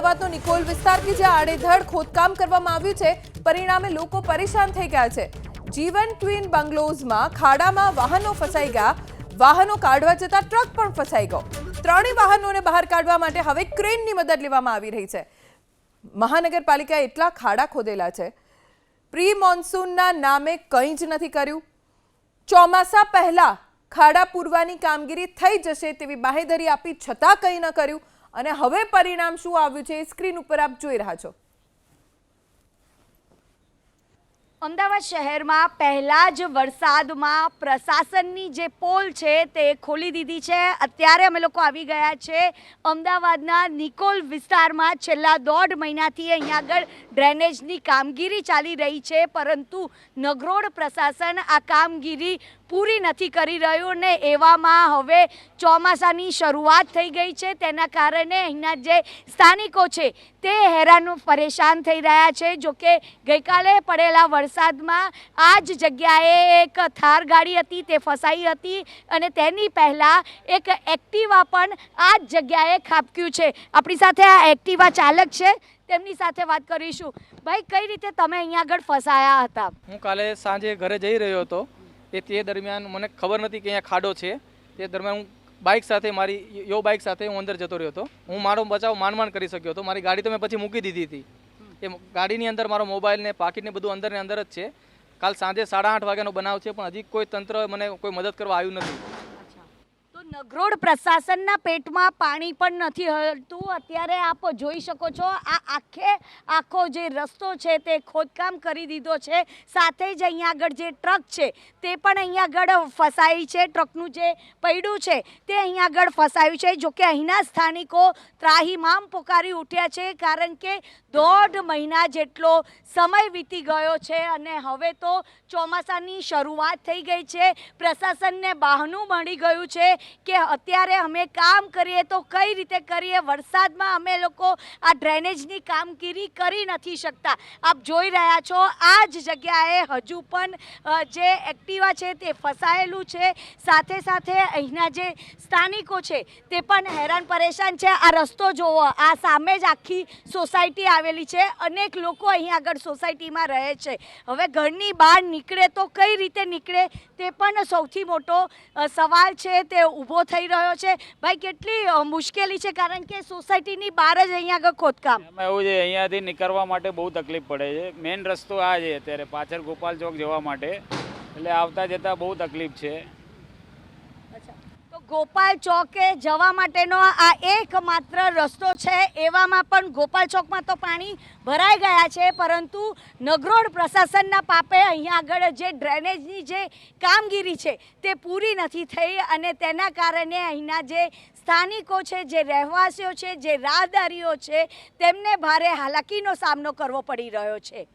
અમદાવાદનો નિકોલ વિસ્તાર કે જ્યાં આડેધડ ખોદકામ કરવામાં આવ્યું છે, પરિણામે લોકો પરેશાન થઈ ગયા છે. જીવન ટ્વિન બંગલોઝમાં ખાડામાં વાહનો ફસાઈ ગયા. વાહનો કાઢવા જતા ટ્રક પણ ફસાઈ ગયો. ત્રણેય વાહનોને બહાર કાઢવા માટે હવે ક્રેનની મદદ લેવામાં આવી રહી છે. મહાનગરપાલિકાએ એટલા ખાડા ખોદેલા છે. પ્રી મોન્સૂનના નામે કંઈ જ નથી કર્યું. ચોમાસા પહેલાં ખાડા પૂરવાની કામગીરી થઈ જશે તેવી બાહેધરી આપી છતાં કંઈ ન કર્યું. અને હવે પરિણામ શું આવ્યું છે એ સ્ક્રીન ઉપર આપ જોઈ રહ્યા છો. અમદાવાદ શહેરમાં પહેલા જ વરસાદમાં પ્રશાસનની જે પોલ છે તે ખોલી દીધી છે. અત્યારે અમે લોકો આવી ગયા છે અમદાવાદના નિકોલ વિસ્તારમાં. છેલ્લા દોઢ મહિનાથી અહીંયા આગળ ડ્રેનેજની કામગીરી ચાલી રહી છે, પરંતુ નગરોડ પ્રશાસન આ કામગીરી પૂરી નથી કરી રહ્યું ને એવામાં હવે ચોમાસાની શરૂઆત થઈ ગઈ છે. તેના કારણે અહીંના જે સ્થાનિકો છે તે હેરાન, પરેશાન થઈ રહ્યા છે. જોકે ગઈકાલે પડેલા વરસાદમાં આ જ જગ્યાએ એક થાર ગાડી હતી, તે ફસાઈ હતી અને તેની પહેલાં એક એક્ટિવા પણ આ જ જગ્યાએ ખાબક્યું છે. આપણી સાથે આ એક્ટિવા ચાલક છે, તેમની સાથે વાત કરીશું. ભાઈ, કઈ રીતે તમે અહીંયા આગળ ફસાયા હતા? હું કાલે સાંજે ઘરે જઈ રહ્યો હતો. એ તે દરમિયાન મને ખબર નથી કે અહીંયા ખાડો છે. તે દરમિયાન હું બાઇક સાથે, મારી યો બાઇક સાથે હું અંદર જતો રહ્યો હતો. હું મારો બચાવ માંડ કરી શક્યો હતો. મારી ગાડી તો મેં પછી મૂકી દીધી હતી. એ ગાડીની અંદર મારો મોબાઈલ ને પાકીટ ને બધું અંદર ને અંદર જ છે. કાલ સાંજે સાડા આઠ વાગ્યાનો બનાવ છે, પણ હજી કોઈ તંત્ર મને કોઈ મદદ કરવા આવ્યું નથી. નગરોડ પ્રશાસનના પેટમાં પાણી પણ નથી હલતું. અત્યારે આપ જોઈ શકો છો, આ આખે આખો જે રસ્તો છે તે ખોદકામ કરી દીધો છે. સાથે જ અહીંયા આગળ જે ટ્રક છે, તે પણ અહીંયા આગળ ફસાઈ છે. ટ્રકનું જે પૈડું છે, તે અહીંયા આગળ ફસાયું છે. જોકે અહીંના સ્થાનિકો ત્રાહીમામ પોકારી ઉઠ્યા છે, કારણ કે દોઢ મહિના જેટલો સમય વીતી ગયો છે અને હવે તો ચોમાસાની શરૂઆત થઈ ગઈ છે. પ્રશાસનને બહાનું મળી ગયું છે. કે અત્યારે અમે કામ કરીએ તો કઈ રીતે કરીએ? વરસાદમાં અમે લોકો આ ડ્રેનેજની કામગીરી કરી નથી શકતા. આપ જોઈ રહ્યા છો, આ જ જગ્યાએ હજુ પણ જે એક્ટિવા છે તે ફસાયેલું છે. સાથે સાથે અહીંના જે સ્થાનિકો છે તે પણ હેરાન પરેશાન છે. આ રસ્તો જોવો, આ સામે જ આખી સોસાયટી આવેલી છે. અનેક લોકો અહીં આગળ સોસાયટીમાં રહે છે. હવે ઘરની બહાર નીકળે તો કઈ રીતે નીકળે તે પણ સૌથી મોટો સવાલ છે તે ઊભો થઈ રહ્યો છે. ભાઈ કેટલી મુશ્કેલી છે કારણ કે સોસાયટીની બહાર જ અહીંયા આગળ ખોદકામ. એવું છે અહીંયાથી નીકળવા માટે બહુ તકલીફ પડે છે. મેઇન રસ્તો આ છે અત્યારે પાછળ ગોપાલ ચોક જવા માટે. એટલે આવતા જતા બહુ તકલીફ છે. ગોપાલ ચોકે જવા માટેનો આ એકમાત્ર રસ્તો છે. એવામાં પણ ગોપાલ ચોકમાં તો પાણી ભરાઈ ગયા છે, પરંતુ નગરોડ પ્રશાસનના પાપે અહીંયા આગળ જે ડ્રેનેજની જે કામગીરી છે તે પૂરી નથી થઈ અને તેના કારણે અહીંના જે સ્થાનિકો છે, જે રહેવાસીઓ છે, જે રાહદારીઓ છે, તેમને ભારે હાલાકીનો સામનો કરવો પડી રહ્યો છે.